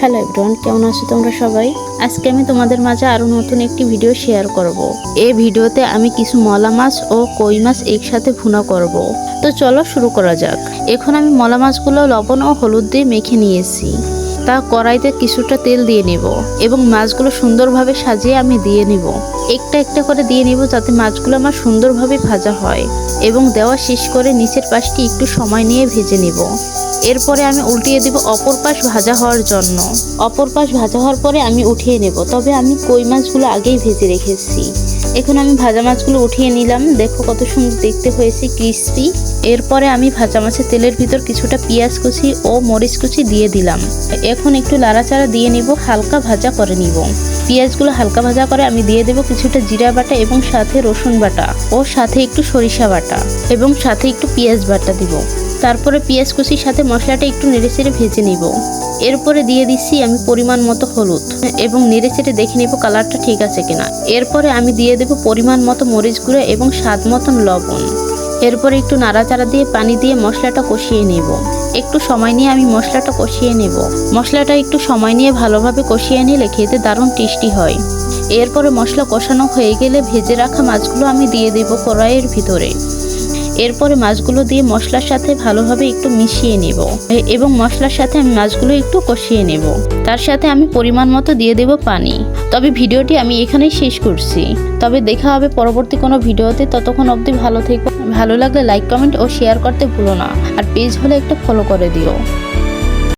Hello everyone, কেমন আছো তোমরা সবাই আজকে আমি তোমাদের মাঝে আরও নতুন একটি ভিডিও শেয়ার করব। এই ভিডিওতে আমি কিছু মলা মাছ ও কই মাছ একসাথে ভুনা করব। তো চলো শুরু করা যাক এখন আমি মলা মাছগুলো লবণ ও হলুদ দিয়ে মেখে নিয়েছি তা কড়াইতে কিছুটা তেল দিয়ে নেব এবং মাছগুলো সুন্দরভাবে সাজিয়ে আমি দিয়ে নিব। একটা একটা করে দিয়ে নিব যাতে মাছগুলো আমার সুন্দরভাবে ভাজা হয় এবং দেওয়া শেষ করে নিচের পাশটি একটু সময় নিয়ে ভেজে নিব। এরপরে আমি উল্টিয়ে দিব অপর পাশ ভাজা হওয়ার জন্য। অপর পাশ ভাজা হওয়ার পরে আমি উঠিয়ে নেব, তবে আমি কই মাছগুলো আগেই ভেজে রেখেছি। এখন আমি ভাজা মাছগুলো উঠিয়ে নিলাম। দেখো কত সুন্দর দেখতে হয়েছে ক্রিস্পি এরপরে আমি ভাজা মাছের তেলের ভিতর কিছুটা পেঁয়াজ কুচি ও মরিচ কুচি দিয়ে দিলাম। এখন একটু লাড়াচাড়া দিয়ে নিব, হালকা ভাজা করে নিব। পেঁয়াজগুলো হালকা ভাজা করে আমি দিয়ে দেবো কিছুটা জিরা বাটা এবং সাথে রসুন বাটা ও সাথে একটু সরিষা বাটা এবং সাথে একটু পেঁয়াজ বাটা দিব। তারপরে পেঁয়াজ কুচির সাথে মশলাটা একটু নেড়েচেড়ে ভেজে নিব। এরপরে দিয়ে দিচ্ছি আমি পরিমাণ মতো হলুদ এবং নেড়েচেড়ে দেখে নেব কালারটা ঠিক আছে কিনা। এরপরে আমি দিয়ে দেব পরিমাণ মতো মরিচ গুঁড়ো এবং স্বাদ মতন লবণ। এরপরে একটু নাড়াচাড়া দিয়ে পানি দিয়ে মশলাটা কষিয়ে নেব। একটু সময় নিয়ে আমি মশলাটা কষিয়ে নেব। মশলাটা একটু সময় নিয়ে ভালোভাবে কষিয়ে নিলে খেতে দারুণ টেস্টি হয়। এরপরে মশলা কষানো হয়ে গেলে ভেজে রাখা মাছগুলো আমি দিয়ে দেব কড়াইয়ের ভিতরে। এরপরে মাছগুলো দিয়ে মশলার সাথে ভালোভাবে একটু মিশিয়ে নেব। এবং মশলার সাথে আমি মাছগুলো একটু কষিয়ে নেব। তার সাথে আমি পরিমাণ মতো দিয়ে দেব পানি। তবে ভিডিওটি আমি এখানেই শেষ করছি। তবে দেখা হবে পরবর্তী কোনো ভিডিওতে। ততক্ষণ অবধি ভালো থেকো। ভালো লাগলে লাইক, কমেন্ট ও শেয়ার করতে ভুলো না। আর পেজ হলে একটু ফলো করে দিও।